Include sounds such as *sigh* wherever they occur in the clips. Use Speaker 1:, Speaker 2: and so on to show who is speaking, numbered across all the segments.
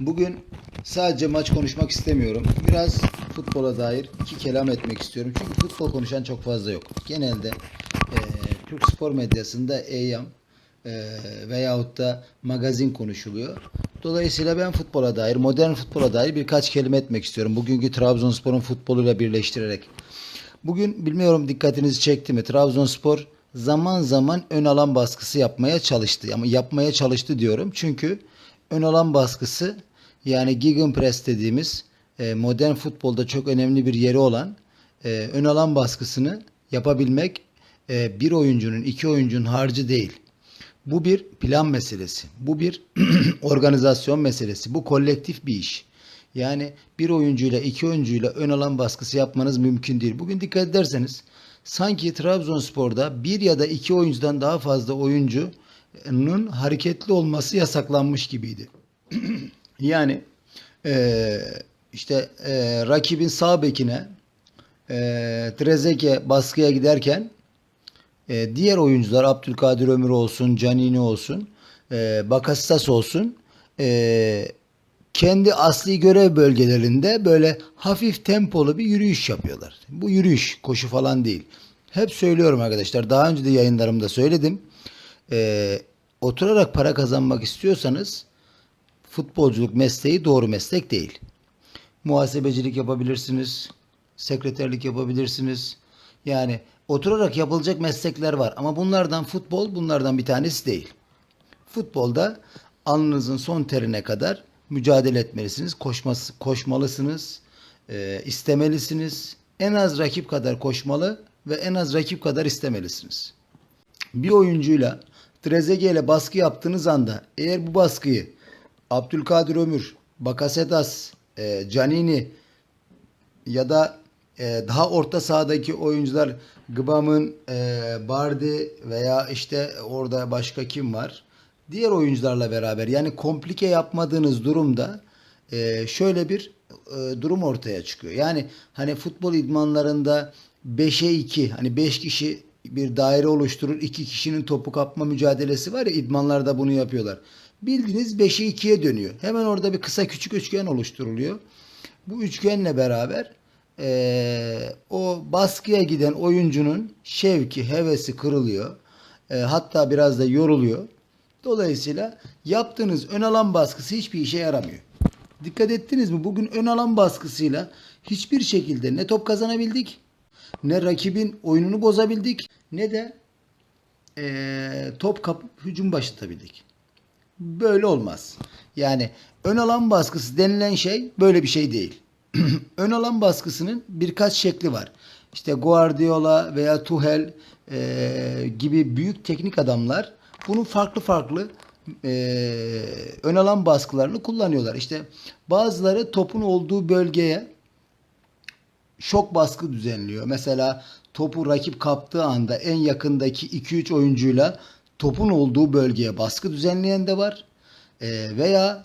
Speaker 1: Bugün sadece maç konuşmak istemiyorum. Biraz futbola dair iki kelam etmek istiyorum. Çünkü futbol konuşan çok fazla yok. Genelde e, Türk spor medyasında eyyam e, veyahut da magazin konuşuluyor. Dolayısıyla ben futbola dair, modern futbola dair birkaç kelime etmek istiyorum. Bugünkü Trabzonspor'un futboluyla birleştirerek. Bugün bilmiyorum dikkatinizi çekti mi? Trabzonspor zaman zaman ön alan baskısı yapmaya çalıştı. Ama yapmaya çalıştı diyorum. Çünkü ön alan baskısı yani gegenpress dediğimiz e, modern futbolda çok önemli bir yeri olan e, ön alan baskısını yapabilmek e, bir oyuncunun, iki oyuncunun harcı değil. Bu bir plan meselesi. Bu bir *clears throat* organizasyon meselesi. Bu kolektif bir iş. Yani bir oyuncuyla iki oyuncuyla ön alan baskısı yapmanız mümkün değil. Bugün dikkat ederseniz sanki Trabzonspor'da bir ya da iki oyuncudan daha fazla oyuncunun hareketli olması yasaklanmış gibiydi. *clears throat* yani eee, işte eee, rakibin sağ bekine eee Trezeguet baskıya giderken e, diğer oyuncular Abdülkadir Ömür olsun, Canini olsun, e, Bakastas olsun e, kendi asli görev bölgelerinde böyle hafif tempolu bir yürüyüş yapıyorlar. Bu yürüyüş, koşu falan değil. Hep söylüyorum arkadaşlar. Daha önce de yayınlarımda söyledim. E, oturarak para kazanmak istiyorsanız futbolculuk mesleği doğru meslek değil. Muhasebecilik yapabilirsiniz, sekreterlik yapabilirsiniz. Yani oturarak yapılacak meslekler var ama bunlardan futbol bunlardan bir tanesi değil. Futbolda alnınızın son terine kadar mücadele etmelisiniz, koşması, koşmalısınız, e, istemelisiniz. En az rakip kadar koşmalı ve en az rakip kadar istemelisiniz. Bir oyuncuyla Trezeguet ile baskı yaptığınız anda eğer bu baskıyı Abdülkadir Ömür, Bakasetas, e, Canini ya da e, daha orta sahadaki oyuncular Gıbam'ın, e, Bardi veya işte orada başka kim var? Diğer oyuncularla beraber yani komplike yapmadığınız durumda e, şöyle bir e, durum ortaya çıkıyor. Yani hani futbol idmanlarında 5'e 2 hani 5 kişi bir daire oluşturur. 2 kişinin topu kapma mücadelesi var ya idmanlarda bunu yapıyorlar. Bildiğiniz 5'e 2'ye dönüyor. Hemen orada bir kısa küçük üçgen oluşturuluyor. Bu üçgenle beraber eee, o baskıya giden oyuncunun şevki, hevesi kırılıyor. Eee, hatta biraz da yoruluyor. Dolayısıyla yaptığınız ön alan baskısı hiçbir işe yaramıyor. Dikkat ettiniz mi? Bugün ön alan baskısıyla hiçbir şekilde ne top kazanabildik, ne rakibin oyununu bozabildik, ne de eee, top kapıp hücum başlatabildik. Böyle olmaz. Yani ön alan baskısı denilen şey böyle bir şey değil. *clears throat* ön alan baskısının birkaç şekli var. İşte Guardiola veya Tuchel e, gibi büyük teknik adamlar bunun farklı farklı e, ön alan baskılarını kullanıyorlar. İşte bazıları topun olduğu bölgeye şok baskı düzenliyor. Mesela topu rakip kaptığı anda en yakındaki 2-3 oyuncuyla topun olduğu bölgeye baskı düzenleyen de var. Ee, veya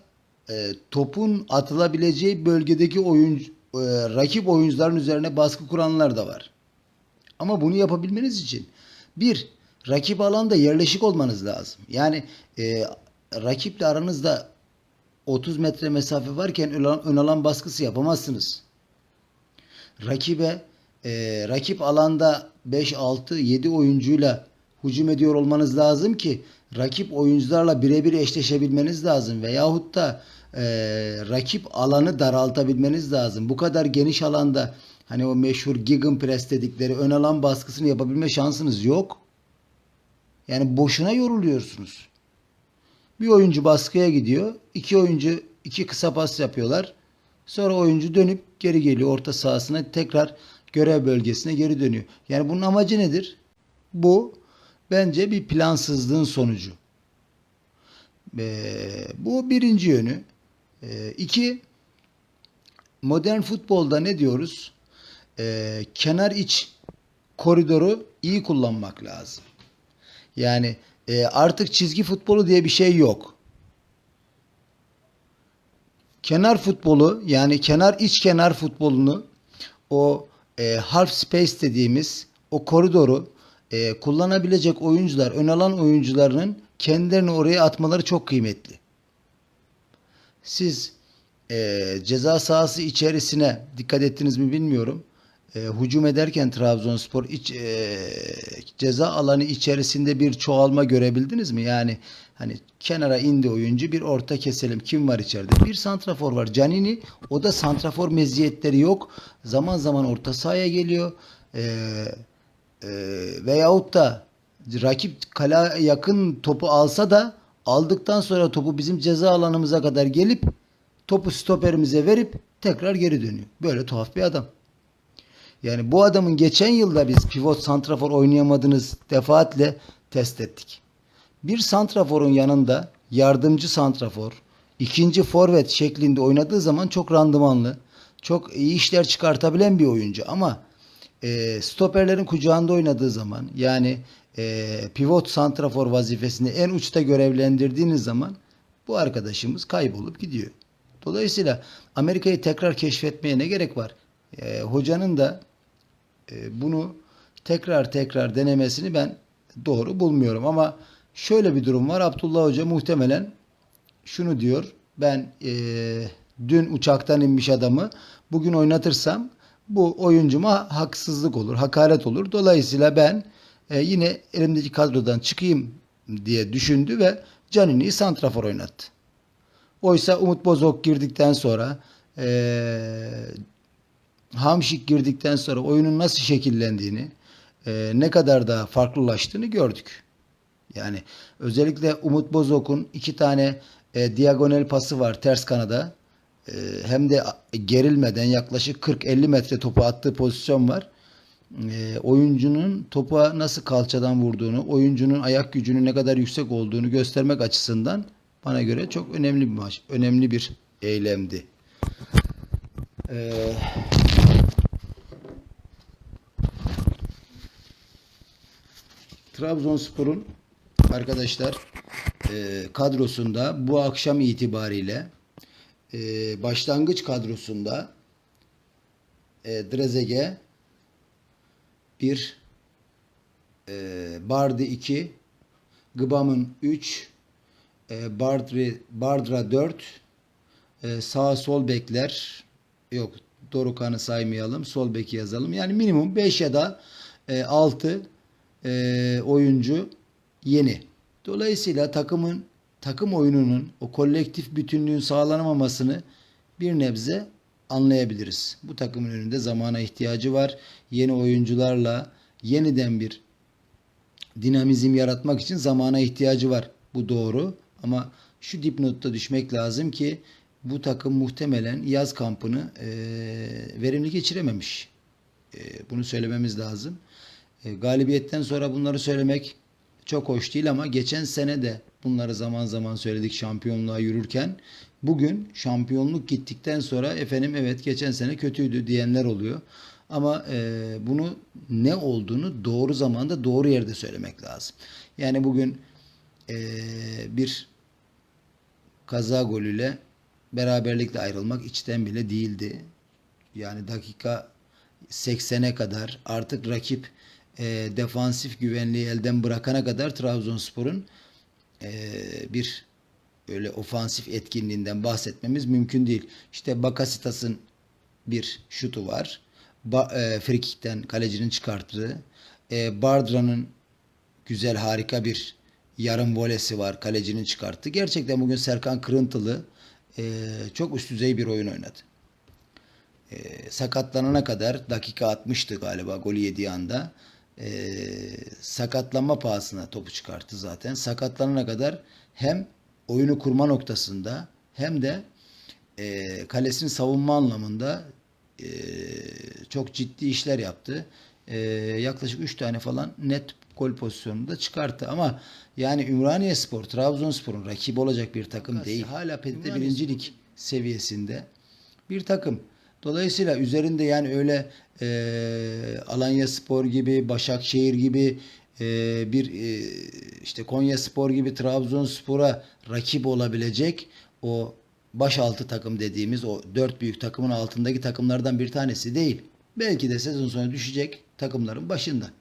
Speaker 1: e, topun atılabileceği bölgedeki oyuncu e, rakip oyuncuların üzerine baskı kuranlar da var. Ama bunu yapabilmeniz için bir rakip alanda yerleşik olmanız lazım. Yani e, rakiple aranızda 30 metre mesafe varken ön alan baskısı yapamazsınız rakibe e, rakip alanda 5, 6, 7 oyuncuyla hücum ediyor olmanız lazım ki rakip oyuncularla birebir eşleşebilmeniz lazım veyahut da e, rakip alanı daraltabilmeniz lazım. Bu kadar geniş alanda hani o meşhur gegenpress dedikleri ön alan baskısını yapabilme şansınız yok. Yani boşuna yoruluyorsunuz. Bir oyuncu baskıya gidiyor. iki oyuncu iki kısa pas yapıyorlar. Sonra oyuncu dönüp geri geliyor orta sahasına tekrar görev bölgesine geri dönüyor. Yani bunun amacı nedir? Bu bence bir plansızlığın sonucu. Ee, bu birinci yönü. Ee, iki, modern futbolda ne diyoruz? Ee, kenar iç koridoru iyi kullanmak lazım. Yani e, artık çizgi futbolu diye bir şey yok kenar futbolu yani kenar iç kenar futbolunu o e, half space dediğimiz o koridoru e, kullanabilecek oyuncular, ön alan oyuncularının kendilerini oraya atmaları çok kıymetli. Siz e, ceza sahası içerisine dikkat ettiniz mi bilmiyorum. E, hücum ederken Trabzonspor iç, e, ceza alanı içerisinde bir çoğalma görebildiniz mi? Yani hani kenara indi oyuncu bir orta keselim. Kim var içeride? Bir santrafor var. Canini o da santrafor meziyetleri yok. Zaman zaman orta sahaya geliyor. E, e, veyahut da rakip kale yakın topu alsa da aldıktan sonra topu bizim ceza alanımıza kadar gelip topu stoperimize verip tekrar geri dönüyor. Böyle tuhaf bir adam. Yani bu adamın geçen yılda biz pivot santrafor oynayamadığınız defaatle test ettik. Bir santraforun yanında yardımcı santrafor, ikinci forvet şeklinde oynadığı zaman çok randımanlı, çok iyi işler çıkartabilen bir oyuncu ama e, stoperlerin kucağında oynadığı zaman yani e, pivot santrafor vazifesini en uçta görevlendirdiğiniz zaman bu arkadaşımız kaybolup gidiyor. Dolayısıyla Amerika'yı tekrar keşfetmeye ne gerek var? E, hocanın da bunu tekrar tekrar denemesini ben doğru bulmuyorum. Ama şöyle bir durum var. Abdullah Hoca muhtemelen şunu diyor. Ben e, dün uçaktan inmiş adamı bugün oynatırsam bu oyuncuma haksızlık olur, hakaret olur. Dolayısıyla ben e, yine elimdeki kadrodan çıkayım diye düşündü ve Canini'yi santrafor oynattı. Oysa Umut Bozok girdikten sonra e, Hamşik girdikten sonra oyunun nasıl şekillendiğini, e, ne kadar da farklılaştığını gördük. Yani özellikle Umut Bozok'un iki tane e, diagonal pası var ters kanada. E, hem de gerilmeden yaklaşık 40-50 metre topu attığı pozisyon var. E, oyuncunun topa nasıl kalçadan vurduğunu, oyuncunun ayak gücünün ne kadar yüksek olduğunu göstermek açısından bana göre çok önemli bir maç, önemli bir eylemdi. Eee Trabzonspor'un arkadaşlar e, kadrosunda bu akşam itibariyle e, başlangıç kadrosunda e, Drezege 1 e, Bardi 2 Gıbam'ın 3 e, Bardri, Bardra 4 e, sağ sol bekler yok Dorukan'ı saymayalım sol beki yazalım. Yani minimum 5 ya da e, 6 e, oyuncu yeni. Dolayısıyla takımın takım oyununun o kolektif bütünlüğün sağlanamamasını bir nebze anlayabiliriz. Bu takımın önünde zamana ihtiyacı var. Yeni oyuncularla yeniden bir dinamizm yaratmak için zamana ihtiyacı var. Bu doğru ama şu dipnotta düşmek lazım ki bu takım muhtemelen yaz kampını e, verimli geçirememiş. E, bunu söylememiz lazım. E, galibiyetten sonra bunları söylemek çok hoş değil ama geçen sene de bunları zaman zaman söyledik şampiyonluğa yürürken. Bugün şampiyonluk gittikten sonra efendim evet geçen sene kötüydü diyenler oluyor. Ama e, bunu ne olduğunu doğru zamanda doğru yerde söylemek lazım. Yani bugün e, bir kaza golüyle beraberlikle ayrılmak içten bile değildi. Yani dakika 80'e kadar artık rakip e, defansif güvenliği elden bırakana kadar Trabzonspor'un e, bir öyle ofansif etkinliğinden bahsetmemiz mümkün değil. İşte Bakasitas'ın bir şutu var. Ba, e, frikikten kalecinin çıkarttığı. E, Bardra'nın güzel harika bir yarım volesi var. Kalecinin çıkarttığı. Gerçekten bugün Serkan Kırıntılı e, çok üst düzey bir oyun oynadı. E, sakatlanana kadar dakika 60'tı galiba golü yediği anda e, sakatlanma pahasına topu çıkarttı zaten. Sakatlanana kadar hem oyunu kurma noktasında hem de e, kalesini savunma anlamında e, çok ciddi işler yaptı. E, yaklaşık 3 tane falan net gol pozisyonunda çıkarttı. Ama yani Ümraniye Spor, Trabzonspor'un rakibi olacak bir takım değil. Hala PTT birincilik seviyesinde bir takım. Dolayısıyla üzerinde yani öyle e, Alanya Spor gibi, Başakşehir gibi e, bir e, işte Konya Spor gibi Trabzonspor'a rakip olabilecek o başaltı takım dediğimiz o dört büyük takımın altındaki takımlardan bir tanesi değil. Belki de sezon sonu düşecek takımların başında.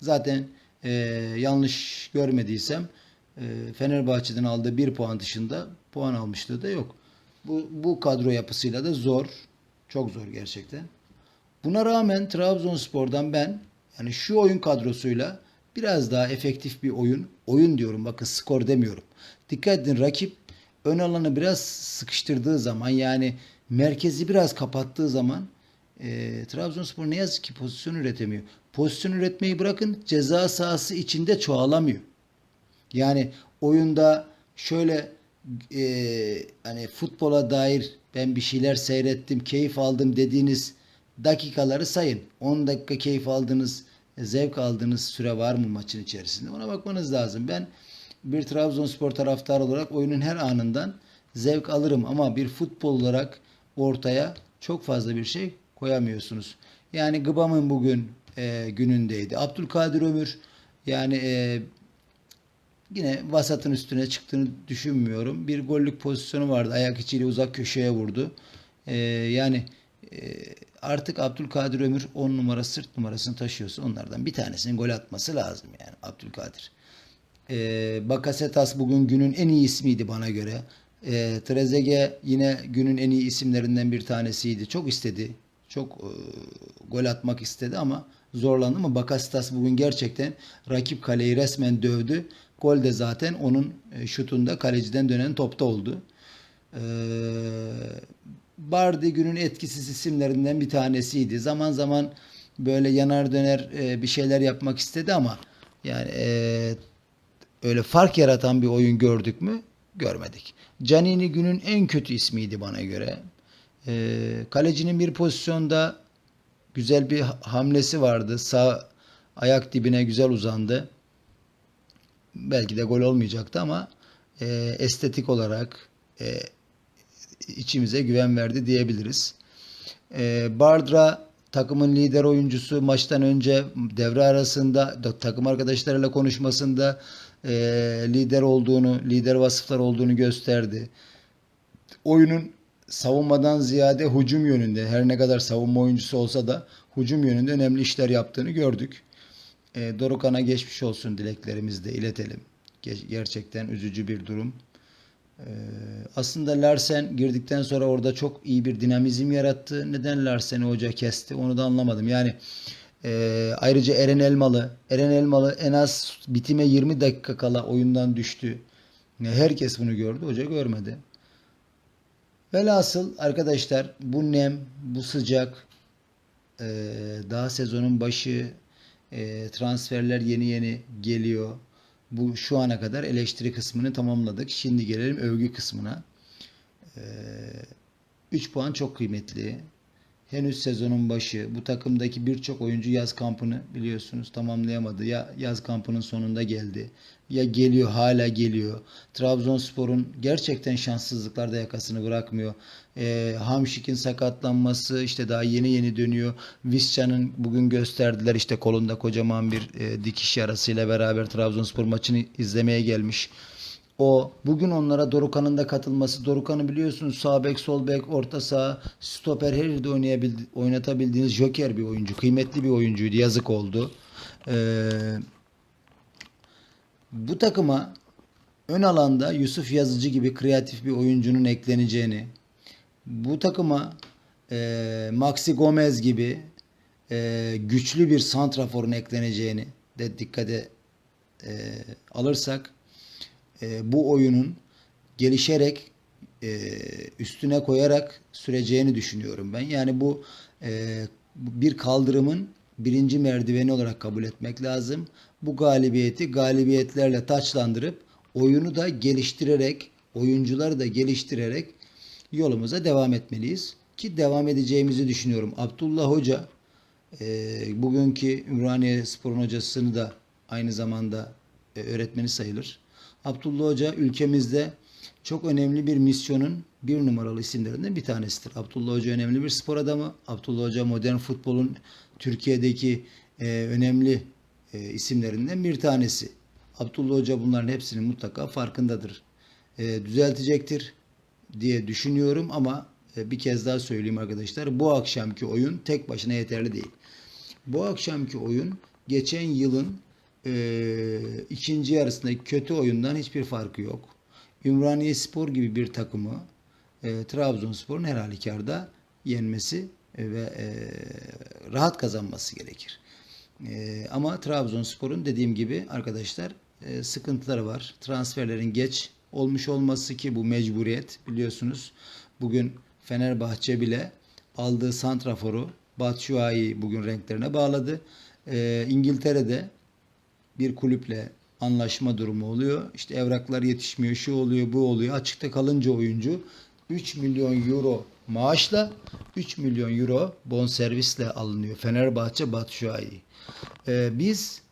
Speaker 1: Zaten e, yanlış görmediysem e, Fenerbahçe'den aldığı bir puan dışında puan almışlığı da yok. Bu, bu kadro yapısıyla da zor. Çok zor gerçekten. Buna rağmen Trabzonspor'dan ben yani şu oyun kadrosuyla biraz daha efektif bir oyun, oyun diyorum bakın skor demiyorum. Dikkat edin rakip ön alanı biraz sıkıştırdığı zaman yani merkezi biraz kapattığı zaman e, Trabzonspor ne yazık ki pozisyon üretemiyor. Pozisyon üretmeyi bırakın ceza sahası içinde çoğalamıyor. Yani oyunda şöyle e, hani futbola dair ben bir şeyler seyrettim, keyif aldım dediğiniz dakikaları sayın. 10 dakika keyif aldığınız, zevk aldığınız süre var mı maçın içerisinde? Ona bakmanız lazım. Ben bir Trabzonspor taraftarı olarak oyunun her anından zevk alırım ama bir futbol olarak ortaya çok fazla bir şey koyamıyorsunuz. Yani Gıbam'ın bugün e, günündeydi. Abdülkadir Ömür yani e, yine vasatın üstüne çıktığını düşünmüyorum. Bir gollük pozisyonu vardı. Ayak içiyle uzak köşeye vurdu. Ee, yani e, artık Abdülkadir Ömür 10 numara sırt numarasını taşıyorsa onlardan bir tanesinin gol atması lazım yani Abdülkadir. Ee, Bakasetas bugün günün en iyi ismiydi bana göre. Ee, Trezeguet yine günün en iyi isimlerinden bir tanesiydi. Çok istedi. Çok e, gol atmak istedi ama zorlandı ama Bakasetas bugün gerçekten rakip kaleyi resmen dövdü. Gol de zaten onun e, şutunda kaleciden dönen topta oldu. Ee, Bardi günün etkisiz isimlerinden bir tanesiydi. Zaman zaman böyle yanar döner e, bir şeyler yapmak istedi ama yani e, öyle fark yaratan bir oyun gördük mü? Görmedik. Canini günün en kötü ismiydi bana göre. E, kalecinin bir pozisyonda güzel bir hamlesi vardı. Sağ ayak dibine güzel uzandı. Belki de gol olmayacaktı ama e, estetik olarak e, içimize güven verdi diyebiliriz. E, Bardra takımın lider oyuncusu maçtan önce devre arasında da, takım arkadaşlarıyla konuşmasında e, lider olduğunu, lider vasıflar olduğunu gösterdi. Oyunun savunmadan ziyade hücum yönünde her ne kadar savunma oyuncusu olsa da hücum yönünde önemli işler yaptığını gördük. E, Dorukan'a geçmiş olsun dileklerimizi de iletelim. Ge- gerçekten üzücü bir durum. E, aslında Larsen girdikten sonra orada çok iyi bir dinamizm yarattı. Neden Larsen'i hoca kesti onu da anlamadım. Yani e, ayrıca Eren Elmalı. Eren Elmalı en az bitime 20 dakika kala oyundan düştü. Herkes bunu gördü. Hoca görmedi. Velhasıl arkadaşlar bu nem, bu sıcak, e, daha sezonun başı, e, transferler yeni yeni geliyor. Bu şu ana kadar eleştiri kısmını tamamladık. Şimdi gelelim övgü kısmına. E, 3 puan çok kıymetli. Henüz sezonun başı. Bu takımdaki birçok oyuncu yaz kampını biliyorsunuz tamamlayamadı. Ya yaz kampının sonunda geldi. Ya geliyor hala geliyor. Trabzonspor'un gerçekten şanssızlıklarda yakasını bırakmıyor. E, Hamşik'in sakatlanması işte daha yeni yeni dönüyor. Visca'nın bugün gösterdiler işte kolunda kocaman bir e, dikiş yarasıyla beraber Trabzonspor maçını izlemeye gelmiş. O bugün onlara Dorukan'ın da katılması. Dorukan'ı biliyorsunuz sağ bek, sol bek, orta saha, stoper her yerde oynayabildi, oynatabildiğiniz joker bir oyuncu. Kıymetli bir oyuncuydu. Yazık oldu. Ee, bu takıma ön alanda Yusuf Yazıcı gibi kreatif bir oyuncunun ekleneceğini, bu takıma e, Maxi Gomez gibi e, güçlü bir santraforun ekleneceğini de dikkate e, alırsak e, bu oyunun gelişerek e, üstüne koyarak süreceğini düşünüyorum ben. Yani bu e, bir kaldırımın birinci merdiveni olarak kabul etmek lazım. Bu galibiyeti galibiyetlerle taçlandırıp oyunu da geliştirerek, oyuncuları da geliştirerek yolumuza devam etmeliyiz. Ki devam edeceğimizi düşünüyorum. Abdullah Hoca e, bugünkü Ümraniye Spor'un hocasını da aynı zamanda e, öğretmeni sayılır. Abdullah Hoca ülkemizde çok önemli bir misyonun bir numaralı isimlerinden bir tanesidir. Abdullah Hoca önemli bir spor adamı. Abdullah Hoca modern futbolun Türkiye'deki e, önemli e, isimlerinden bir tanesi. Abdullah Hoca bunların hepsinin mutlaka farkındadır. E, düzeltecektir diye düşünüyorum ama e, bir kez daha söyleyeyim arkadaşlar. Bu akşamki oyun tek başına yeterli değil. Bu akşamki oyun geçen yılın e, ikinci yarısındaki kötü oyundan hiçbir farkı yok. Ümraniye Spor gibi bir takımı e, Trabzonspor'un her halükarda yenmesi ve e, rahat kazanması gerekir. E, ama Trabzonspor'un dediğim gibi arkadaşlar e, sıkıntıları var. Transferlerin geç olmuş olması ki bu mecburiyet biliyorsunuz. Bugün Fenerbahçe bile aldığı santraforu Batshuayi bugün renklerine bağladı. E, İngiltere'de bir kulüple anlaşma durumu oluyor. İşte evraklar yetişmiyor, şu oluyor, bu oluyor. Açıkta kalınca oyuncu 3 milyon euro maaşla 3 milyon euro bonservisle alınıyor. Fenerbahçe Batshuayi. Ee, biz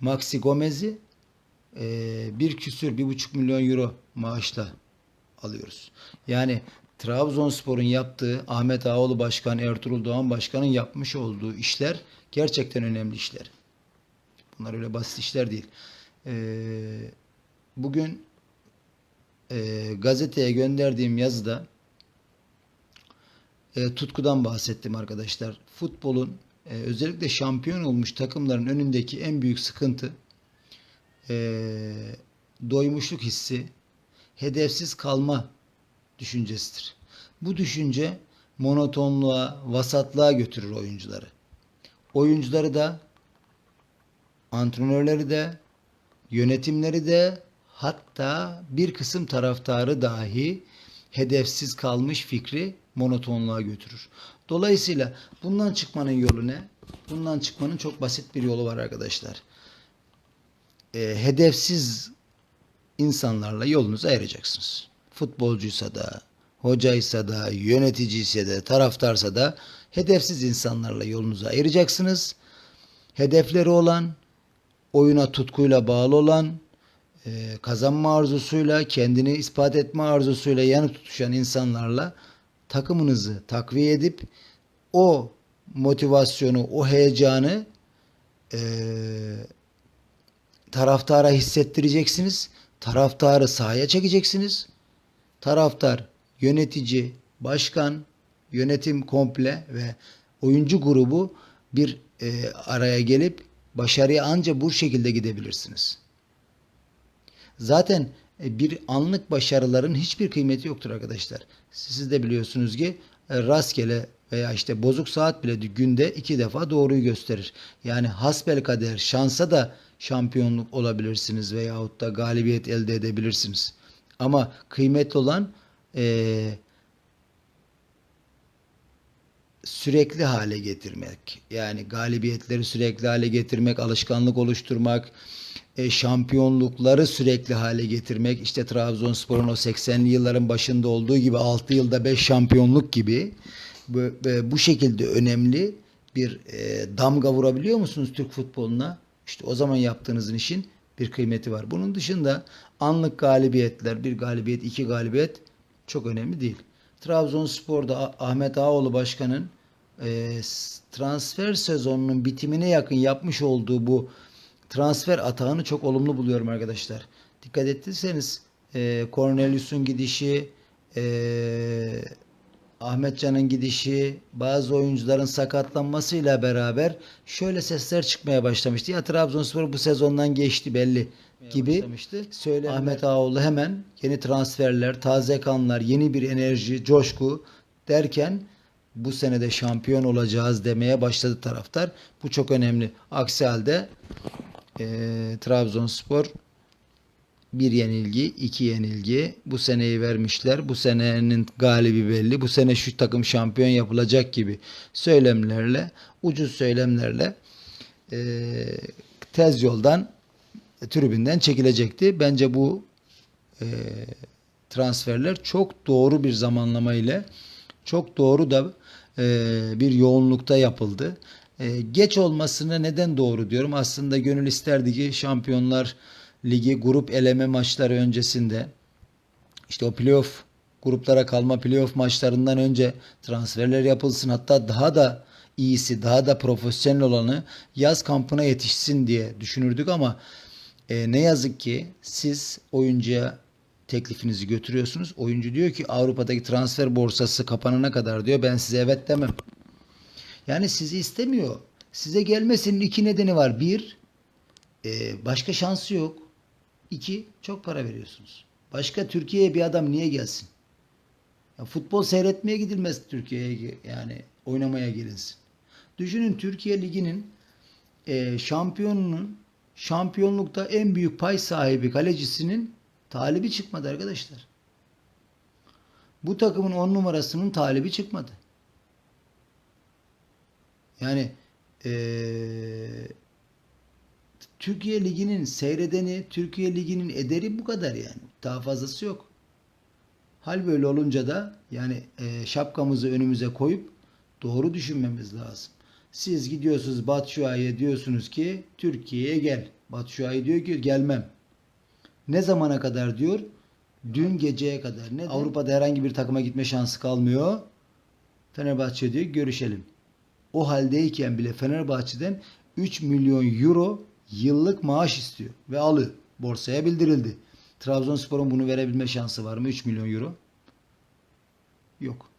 Speaker 1: Maxi Gomez'i e, bir küsür, bir buçuk milyon euro maaşla alıyoruz. Yani Trabzonspor'un yaptığı Ahmet Ağoğlu Başkan, Ertuğrul Doğan Başkan'ın yapmış olduğu işler gerçekten önemli işler. Bunlar öyle basit işler değil. Ee, bugün e, gazeteye gönderdiğim yazıda e, tutkudan bahsettim arkadaşlar. Futbolun e, özellikle şampiyon olmuş takımların önündeki en büyük sıkıntı e, doymuşluk hissi, hedefsiz kalma düşüncesidir. Bu düşünce monotonluğa, vasatlığa götürür oyuncuları. Oyuncuları da, antrenörleri de, yönetimleri de, hatta bir kısım taraftarı dahi hedefsiz kalmış fikri monotonluğa götürür. Dolayısıyla bundan çıkmanın yolu ne? Bundan çıkmanın çok basit bir yolu var arkadaşlar. E, hedefsiz insanlarla yolunuzu ayıracaksınız. Futbolcuysa da, hocaysa da, yöneticiyse de, taraftarsa da hedefsiz insanlarla yolunuzu ayıracaksınız. Hedefleri olan, oyuna tutkuyla bağlı olan, e, kazanma arzusuyla, kendini ispat etme arzusuyla yanıp tutuşan insanlarla takımınızı takviye edip o motivasyonu, o heyecanı e, taraftara hissettireceksiniz. Taraftarı sahaya çekeceksiniz. Taraftar, yönetici, başkan, yönetim komple ve oyuncu grubu bir e, araya gelip başarıya anca bu şekilde gidebilirsiniz. Zaten e, bir anlık başarıların hiçbir kıymeti yoktur arkadaşlar. Siz de biliyorsunuz ki e, rastgele veya işte bozuk saat bile günde iki defa doğruyu gösterir. Yani hasbel kader şansa da şampiyonluk olabilirsiniz veyahut da galibiyet elde edebilirsiniz. Ama kıymetli olan e, sürekli hale getirmek. Yani galibiyetleri sürekli hale getirmek, alışkanlık oluşturmak, e, şampiyonlukları sürekli hale getirmek. İşte Trabzonspor'un o 80'li yılların başında olduğu gibi 6 yılda 5 şampiyonluk gibi bu, bu şekilde önemli bir e, damga vurabiliyor musunuz Türk futboluna? İşte o zaman yaptığınızın işin bir kıymeti var. Bunun dışında anlık galibiyetler, bir galibiyet, iki galibiyet çok önemli değil. Trabzonspor'da Ahmet Ağoğlu Başkan'ın e, transfer sezonunun bitimine yakın yapmış olduğu bu transfer atağını çok olumlu buluyorum arkadaşlar. Dikkat ettiyseniz e, Cornelius'un gidişi, e, Ahmetcan'ın gidişi, bazı oyuncuların sakatlanmasıyla beraber şöyle sesler çıkmaya başlamıştı. Ya Trabzonspor bu sezondan geçti belli gibi söylenler. Ahmet Ağoğlu hemen yeni transferler, taze kanlar, yeni bir enerji, coşku derken bu senede şampiyon olacağız demeye başladı taraftar. Bu çok önemli. Aksi halde e, Trabzonspor bir yenilgi, iki yenilgi. Bu seneyi vermişler. Bu senenin galibi belli. Bu sene şu takım şampiyon yapılacak gibi söylemlerle, ucuz söylemlerle e, tez yoldan tribünden çekilecekti. Bence bu e, transferler çok doğru bir zamanlama ile çok doğru da e, bir yoğunlukta yapıldı. E, geç olmasına neden doğru diyorum. Aslında gönül isterdi ki Şampiyonlar Ligi grup eleme maçları öncesinde işte o playoff gruplara kalma playoff maçlarından önce transferler yapılsın. Hatta daha da iyisi, daha da profesyonel olanı yaz kampına yetişsin diye düşünürdük ama e, ne yazık ki siz oyuncuya teklifinizi götürüyorsunuz. Oyuncu diyor ki Avrupa'daki transfer borsası kapanana kadar diyor ben size evet demem. Yani sizi istemiyor. Size gelmesinin iki nedeni var. Bir, e, başka şansı yok. İki, çok para veriyorsunuz. Başka Türkiye'ye bir adam niye gelsin? Ya futbol seyretmeye gidilmez Türkiye'ye yani oynamaya gelinsin. Düşünün Türkiye Ligi'nin e, şampiyonunun şampiyonlukta en büyük pay sahibi kalecisinin talibi çıkmadı arkadaşlar. Bu takımın 10 numarasının talibi çıkmadı. Yani eee Türkiye Ligi'nin seyredeni, Türkiye Ligi'nin ederi bu kadar yani. Daha fazlası yok. Hal böyle olunca da yani e, şapkamızı önümüze koyup doğru düşünmemiz lazım. Siz gidiyorsunuz Batshuayi'ye diyorsunuz ki Türkiye'ye gel. Batshuayi diyor ki gelmem. Ne zamana kadar diyor? Dün geceye kadar. Ne Avrupa'da herhangi bir takıma gitme şansı kalmıyor. Fenerbahçe diyor görüşelim. O haldeyken bile Fenerbahçe'den 3 milyon euro yıllık maaş istiyor ve alıyor. Borsaya bildirildi. Trabzonspor'un bunu verebilme şansı var mı? 3 milyon euro. Yok.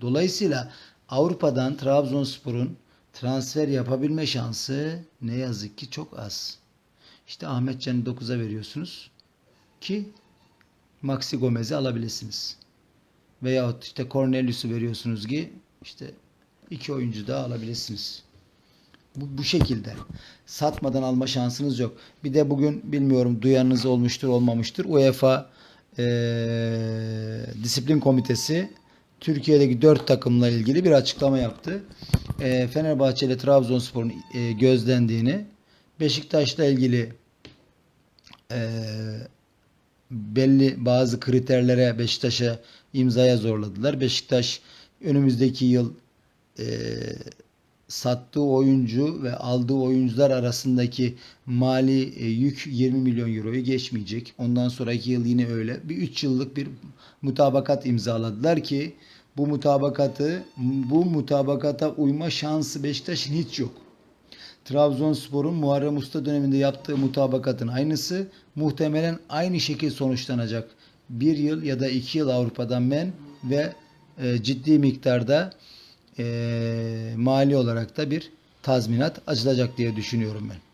Speaker 1: Dolayısıyla Avrupa'dan Trabzonspor'un transfer yapabilme şansı ne yazık ki çok az. İşte Ahmetcan'ı 9'a veriyorsunuz ki Maxi Gomez'i alabilirsiniz. Veyahut işte Cornelius'u veriyorsunuz ki işte iki oyuncu daha alabilirsiniz. Bu, bu şekilde. Satmadan alma şansınız yok. Bir de bugün bilmiyorum duyanınız olmuştur olmamıştır. UEFA eee, Disiplin Komitesi Türkiye'deki dört takımla ilgili bir açıklama yaptı. Eee Fenerbahçe ile Trabzonspor'un eee, gözlendiğini, Beşiktaş'la ilgili eee, belli bazı kriterlere Beşiktaş'a imzaya zorladılar. Beşiktaş önümüzdeki yıl eee, sattığı oyuncu ve aldığı oyuncular arasındaki mali e, yük 20 milyon euroyu geçmeyecek. Ondan sonraki yıl yine öyle. Bir 3 yıllık bir mutabakat imzaladılar ki bu mutabakatı bu mutabakata uyma şansı Beşiktaş'ın hiç yok. Trabzonspor'un Muharrem Usta döneminde yaptığı mutabakatın aynısı muhtemelen aynı şekilde sonuçlanacak. Bir yıl ya da iki yıl Avrupa'dan men ve e, ciddi miktarda e, mali olarak da bir tazminat açılacak diye düşünüyorum ben.